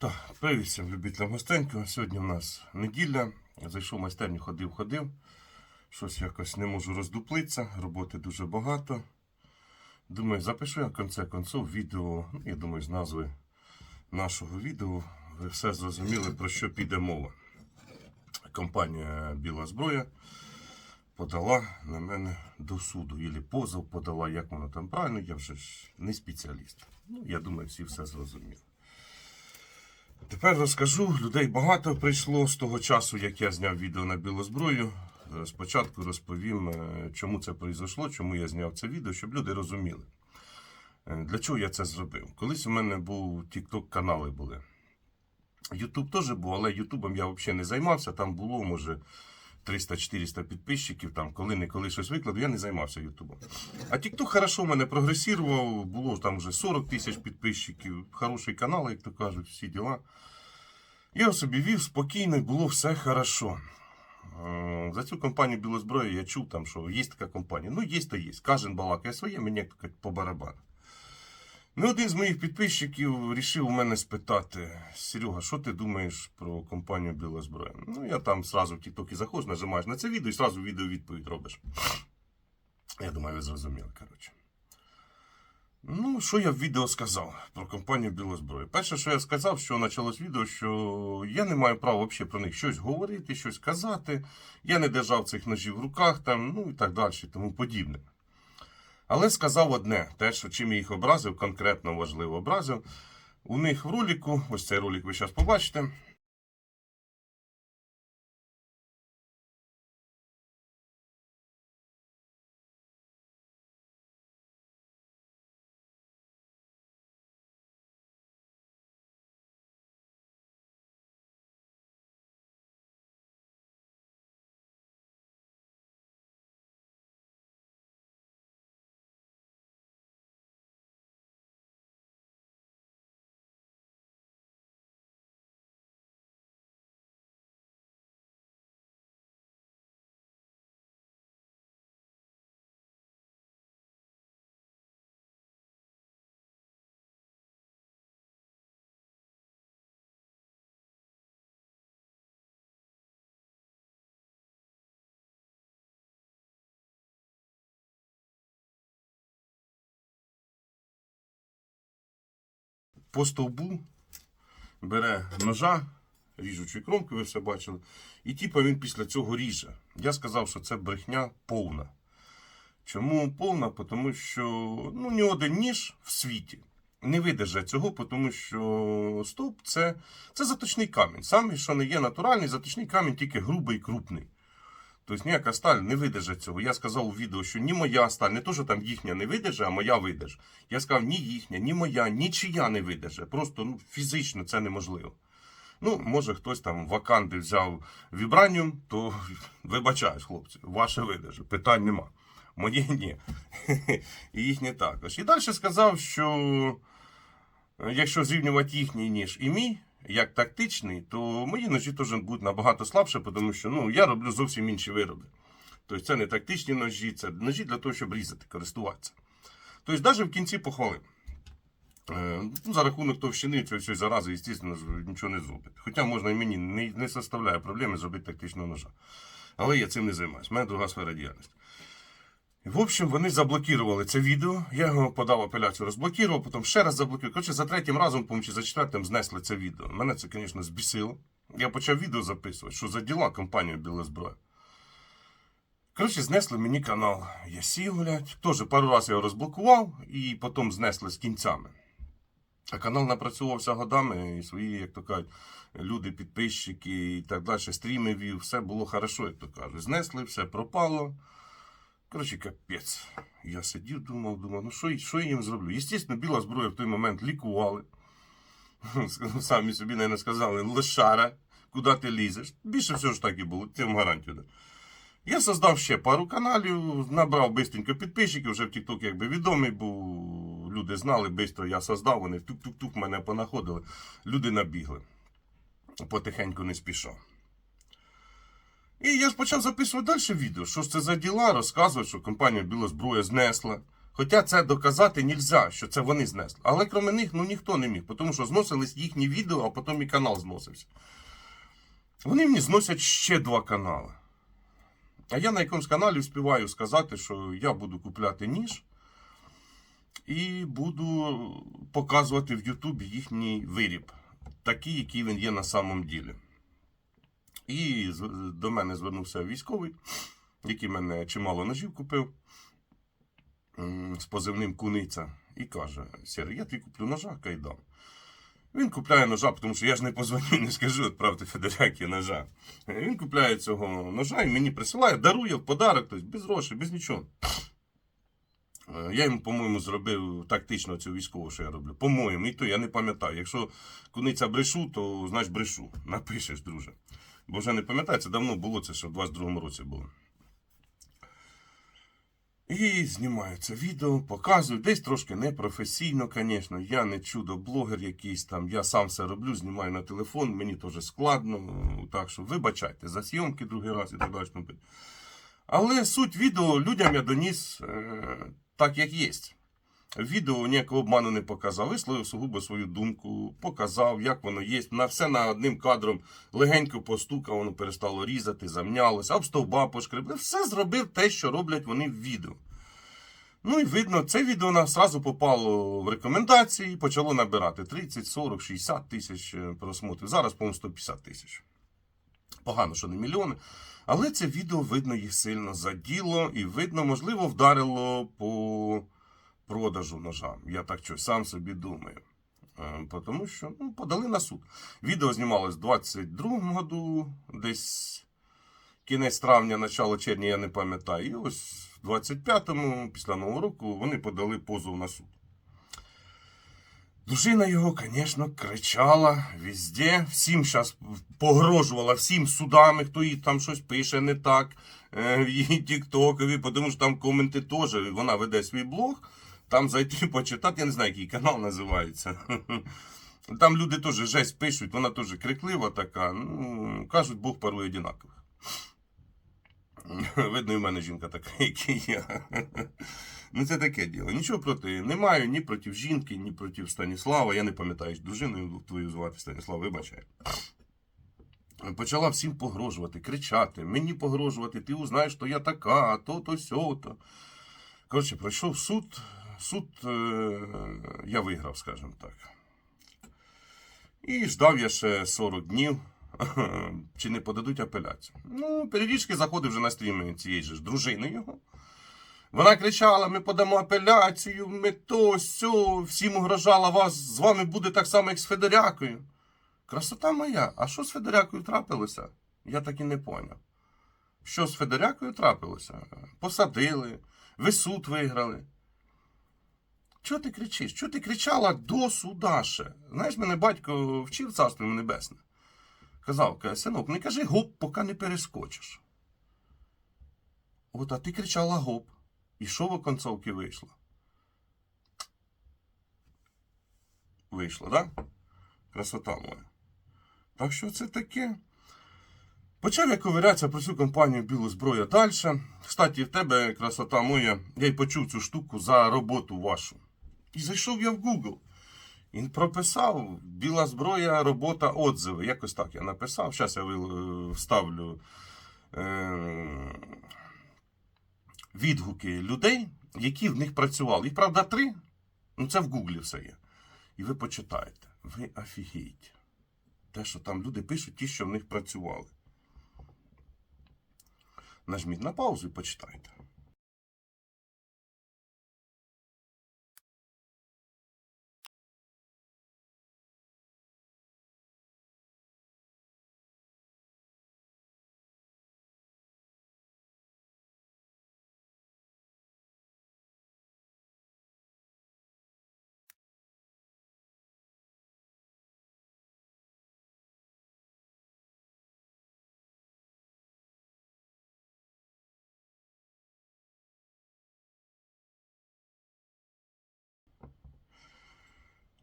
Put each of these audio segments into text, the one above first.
Так, привіт всім любителям. Сьогодні у нас неділя. Зайшов в майстерню, ходив, ходив. Щось якось не можу роздуплитися, роботи дуже багато. Думаю, запишу я в конце концов відео, ну, я думаю, з назви нашого відео ви все зрозуміли, про що піде мова. Компанія Біла зброя подала на мене до суду. Ілі позов подала, як воно там правильно, я вже ж не спеціаліст. Ну, я думаю, всі все зрозуміли. Тепер розкажу. Людей багато прийшло з того часу, як я зняв відео на білу зброю. Спочатку розповім, е, чому це пройшло, чому я зняв це відео, щоб люди розуміли. Е, Для чого я це зробив? Колись у мене був TikTok канали були. Ютуб теж був, але Ютубом я взагалі не займався. Там було, може, 300-400 підписчиків, там коли-неколи щось викладу, я не займався Ютубом. А TikTok хорошо мене прогресував, було там вже 40 тисяч підписчиків, хороший канал, як то кажуть, всі діла. Я собі вів спокійно, було все хорошо. Е, За цю компанію Білозброя я чув, там, що є така компанія. Ну, є то є. Кожен балакає своє, мені по барабану. Ну, один з моїх підписчиків вирішив у мене спитати: Серега, що ти думаєш про компанію Білозброя? Ну, я там сразу в TikTok заходиш, нажимаєш на це відео і сразу відео відповідь робиш. Я думаю, ви зрозуміли, коротше. Ну, що я в відео сказав про компанію Білозброя? Перше, що я сказав, що почалось відео, що я не маю права взагалі про них щось говорити, щось казати. Я не держав цих ножів в руках, там, ну і так далі, тому подібне. Але сказав одне, те, що чим їх образив, конкретно важливо образив. У них в роліку, ось цей ролик ви зараз побачите. По стовбу бере ножа, ріжучої кромки, ви все бачили. І типа він після цього ріже. Я сказав, що це брехня повна. Чому повна? Тому що ну, ні один ніж в світі не видержає цього, тому що стовп це, це заточний камінь. Саме, що не є натуральний, заточний камінь тільки грубий крупний. Тобто ніяка сталь не видержить цього. Я сказав у відео, що ні моя сталь, не то, що там їхня не видержить, а моя видержить. Я сказав, ні їхня, ні моя, нічия не видержить. Просто ну, фізично це неможливо. Ну, може, хтось там Ваканди взяв вібраніум, то вибачаюсь, хлопці, ваше видержить, питань нема. Моє ні. І їхнє також. І далі сказав, що е, якщо зрівнювати їхній ніж і мій, як тактичний, то мої ножі теж будуть набагато слабше, тому що ну, я роблю зовсім інші вироби. Тобто це не тактичні ножі, це ножі для того, щоб різати, користуватися. Тобто, навіть в кінці похвалив. Е, ну, за рахунок товщини цієї всієї зарази, звісно, нічого не зробить. Хоча можна і мені не, не составляє проблеми зробити тактичного ножа. Але я цим не займаюся. У мене друга сфера діяльності. В общем, вони заблокували це відео. Я його подав апеляцію, розблокував, потім ще раз заблокував. Коротше, за третім разом, по чи за четвертим знесли це відео. Мене це, звісно, збісило. Я почав відео записувати, що за діла компанія Біла зброя. Коротше, знесли мені канал Ясі гулять. Теж пару разів я його розблокував і потім знесли з кінцями. А канал напрацьовувався годами, і свої, як то кажуть, люди, підписчики і так далі, стріми вів, все було хорошо, як то кажуть. Знесли, все пропало. Коротше, капець. Я сидів, думав, думав, ну що, що я їм зроблю? Звісно, біла зброя в той момент лікували. Самі собі, навіть, сказали, лишара, куди ти лізеш. Більше всього ж так і було, тим гарантію. Да. Я создав ще пару каналів, набрав бистренько підписчиків, вже в TikTok якби відомий був. Люди знали, бистро я создав, вони тук-тук-тук мене понаходили. Люди набігли. Потихеньку не спішав. І я ж почав записувати далі відео, що це за діла, розказувати, що компанія Біла зброя знесла. Хоча це доказати нельзя, що це вони знесли. Але крім них ну ніхто не міг, тому що зносились їхні відео, а потім і канал зносився. Вони мені зносять ще два канали. А я на якомусь каналі співаю сказати, що я буду купляти ніж і буду показувати в Ютубі їхній виріб, такий, який він є на самом ділі. І до мене звернувся військовий, який мене чимало ножів купив з позивним Куниця, і каже: Сірий, я тобі куплю ножа, кайдам. Він купляє ножа, тому що я ж не позвоню, не скажу, відправте Федорякі ножа. Він купляє цього ножа і мені присилає, дарує в подарок, тобто без грошей, без нічого. Е, Я йому, по-моєму, зробив тактично цю військову, що я роблю. По-моєму, і то я не пам'ятаю. Якщо куниця брешу, то значить брешу. Напишеш, друже. Бо вже не пам'ятаю, це давно було, це ще в 22-му році було. І знімаю це відео, показую. Десь трошки непрофесійно, звісно. Я не чудо-блогер якийсь там. Я сам все роблю, знімаю на телефон, мені теж складно. Так що вибачайте за зйомки другий раз і так далі. Але суть відео людям я доніс е, так, як є. Відео ніякого обману не показав. Висловив сугубо свою думку, показав, як воно є. На все на одним кадром легенько постукав, воно перестало різати, замнялося, об стовба пошкребли. Все зробив те, що роблять вони в відео. Ну і видно, це відео на сразу попало в рекомендації, почало набирати 30, 40, 60 тисяч е, просмотрів. Зараз, по-моєму, 150 тисяч. Погано, що не мільйони. Але це відео, видно, їх сильно заділо, і видно, можливо, вдарило по продажу ножа. Я так щось сам собі думаю. Е, Тому що ну, подали на суд. Відео знімалось в 22-му году, десь кінець травня, начало червня, я не пам'ятаю. І ось в 25-му, після Нового року, вони подали позов на суд. Дружина його, звісно, кричала везде, всім зараз погрожувала всім судами, хто їй там щось пише не так е, в її тіктокові, тому що там коменти теж, вона веде свій блог, там зайти почитати, я не знаю, який канал називається. Там люди теж жесть пишуть, вона теж криклива така. Ну, кажуть, Бог парує одинакових. Видно, і в мене жінка така, як і я. Ну, це таке діло. Нічого проти не маю, ні проти жінки, ні проти Станіслава. Я не пам'ятаю, дружиною твою звати Станіслав, вибачай. Почала всім погрожувати, кричати, мені погрожувати, ти узнаєш, що я така, то-то, сьо-то. Коротше, пройшов суд. Суд е- я виграв, скажімо так. І ждав я ще 40 днів, чи не подадуть апеляцію. Ну, періодично заходив вже на стріми цієї ж дружини його. Вона кричала: ми подамо апеляцію, ми то, сьо, всім угрожала вас, з вами буде так само, як з Федорякою. Красота моя, а що з Федорякою трапилося? Я так і не поняв. Що з Федорякою трапилося? Посадили, ви суд виграли. Чого ти кричиш? Чого ти кричала до суда ще? Знаєш, мене батько вчив царство небесне. Казав, каже, синок, не кажи гоп, поки не перескочиш. От, а ти кричала гоп. І що в оконцовці вийшло? Вийшло, так? Да? Красота моя. Так що це таке? Почав я ковирятися про цю компанію Білу зброю далі. Кстати, в тебе, красота моя, я й почув цю штуку за роботу вашу. І зайшов я в Google. І прописав Біла зброя, робота, отзиви. Якось так я написав. Зараз я вставлю е- відгуки людей, які в них працювали. Їх, правда, три. Ну, це в Гуглі все є. І ви почитаєте. Ви офігієте. Те, що там люди пишуть, ті, що в них працювали. Нажміть на паузу і почитайте.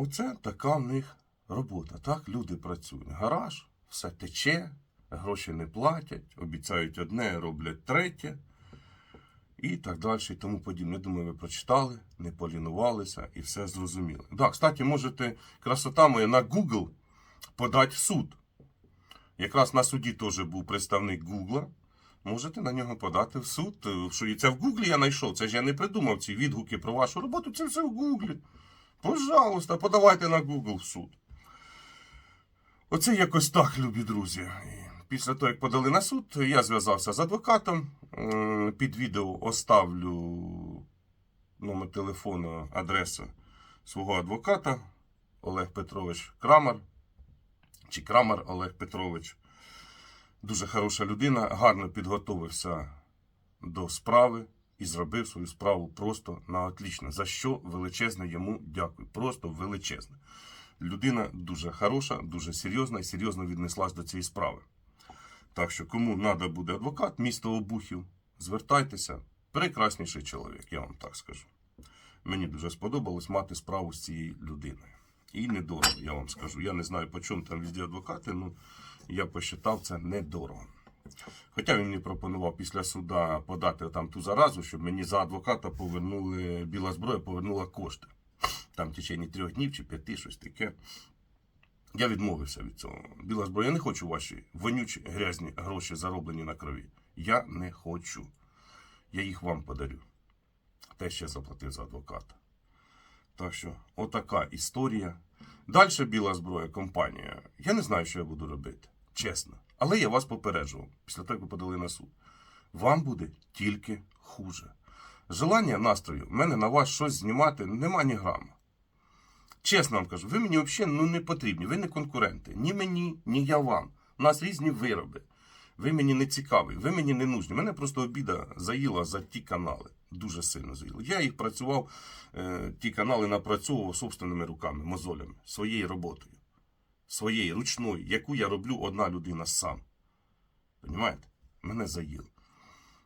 Оце така в них робота. Так люди працюють. Гараж, все тече, гроші не платять, обіцяють одне, роблять третє. і так далі, і тому подібне. Я думаю, ви прочитали, не полінувалися і все зрозуміли. Так, кстати, можете красота моя на Google подати в суд. Якраз на суді теж був представник Гугла. Можете на нього подати в суд. Що це в Гуглі я знайшов. Це ж я не придумав ці відгуки про вашу роботу. Це все в Гуглі. Пожалуйста, подавайте на Google в суд. Оце якось так, любі друзі. Після того, як подали на суд, я зв'язався з адвокатом. Е, Під відео оставлю номер телефону, адресу свого адвоката Олег Петрович Крамар. Чи Крамар Олег Петрович. Дуже хороша людина, гарно підготовився до справи і зробив свою справу просто на отлично. За що величезне йому дякую. Просто величезне. Людина дуже хороша, дуже серйозна і серйозно віднеслась до цієї справи. Так що, кому треба буде адвокат, місто Обухів, звертайтеся. Прекрасніший чоловік, я вам так скажу. Мені дуже сподобалось мати справу з цією людиною. І недорого, я вам скажу. Я не знаю, по чому там везде адвокати, ну я посчитав це недорого. Хоча він мені пропонував після суда подати там ту заразу, щоб мені за адвоката повернули, біла зброя повернула кошти. Там в течение трьох днів чи п'яти, щось таке. Я відмовився від цього. Біла зброя, я не хочу ваші вонючі грязні гроші зароблені на крові. Я не хочу. Я їх вам подарю. Те ще заплатив за адвоката. Так що, отака історія. Далі біла зброя, компанія. Я не знаю, що я буду робити. Чесно. Але я вас попереджував після того, як ви подали на суд. Вам буде тільки хуже. Желання настрою в мене на вас щось знімати нема ні грама. Чесно вам кажу, ви мені взагалі ну, не потрібні, ви не конкуренти. Ні мені, ні я вам. У нас різні вироби. Ви мені не цікаві, ви мені не нужні. Мене просто обіда заїла за ті канали. Дуже сильно заїла. Я їх працював, е, ті канали напрацьовував собственними руками, мозолями, своєю роботою. Своєю ручною, яку я роблю одна людина сам. Понімаєте? Мене заїло.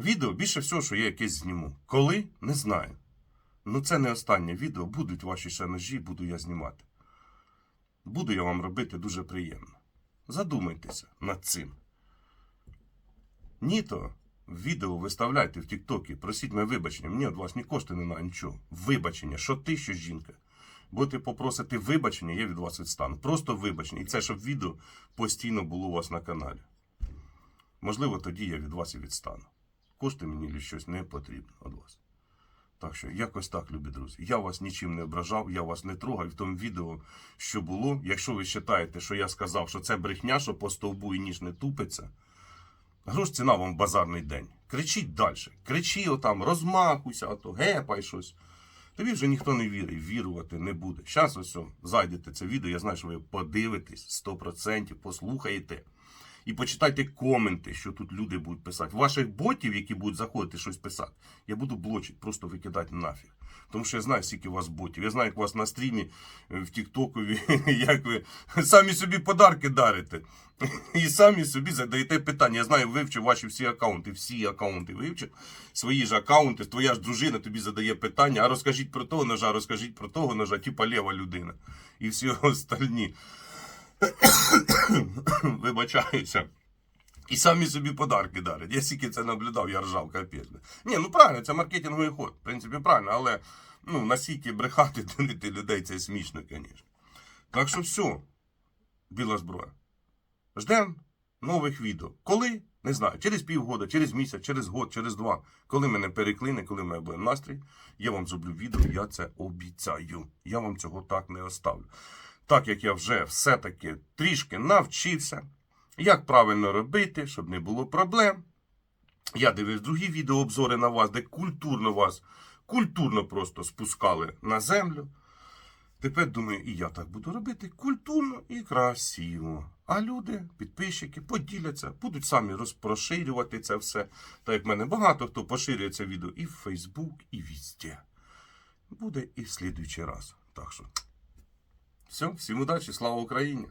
Відео більше всього, що я якесь зніму. Коли? Не знаю. Ну це не останнє відео. Будуть ваші ще ножі, буду я знімати. Буду я вам робити дуже приємно. Задумайтеся над цим. Ні, то відео виставляйте в Тіктокі, просіть мене вибачення. Мені від вас ні кошти не на нічого. Вибачення, що ти, що жінка. Будете попросити вибачення, я від вас відстану. Просто вибачення. І це, щоб відео постійно було у вас на каналі. Можливо, тоді я від вас і відстану. Кошти мені щось не потрібно від вас. Так що, якось так, любі друзі. Я вас нічим не ображав, я вас не трогав. В тому відео, що було, якщо ви вважаєте, що я сказав, що це брехня, що по стовбу і ніж не тупиться, грош ціна вам базарний день. Кричіть далі. Кричи отам, розмахуйся, а то гепай щось. Тобі вже ніхто не вірить, вірувати не буде. Зараз ось зайдете це відео, я знаю, що ви подивитесь 100%, послухаєте. І почитайте коменти, що тут люди будуть писати. Ваших ботів, які будуть заходити щось писати, я буду блочити, просто викидати нафіг. Тому що я знаю, скільки у вас ботів. Я знаю, як у вас на стрімі е, в Тіктокові, як ви самі собі подарки дарите. І самі собі задаєте питання. Я знаю, вивчив ваші всі аккаунти, всі аккаунти вивчив, свої ж аккаунти, твоя ж дружина тобі задає питання, а розкажіть про того ножа, розкажіть про того ножа, типа лева людина. І всі остальні. Вибачаюся. І самі собі подарки дарять. Я стільки це наблюдав, я ржав капець. Ні, ну правильно, це маркетинговий ход. В принципі, правильно, але ну, настільки брехати дурити людей це смішно, звісно. Так що все, біла зброя. Ждемо нових відео. Коли? Не знаю. Через півгода, через місяць, через год, через два. Коли мене переклине, коли мене буде настрій, я вам зроблю відео, я це обіцяю. Я вам цього так не оставлю. Так як я вже все-таки трішки навчився, як правильно робити, щоб не було проблем. Я дивився другі відеообзори на вас, де культурно вас, культурно просто спускали на землю. Тепер думаю, і я так буду робити культурно і красиво. А люди, підписчики, поділяться, будуть самі розпроширювати це все. Так як в мене багато хто поширює це відео і в Фейсбук, і везде. Буде і в слідуючий раз. Так що, все, всім удачі, слава Україні!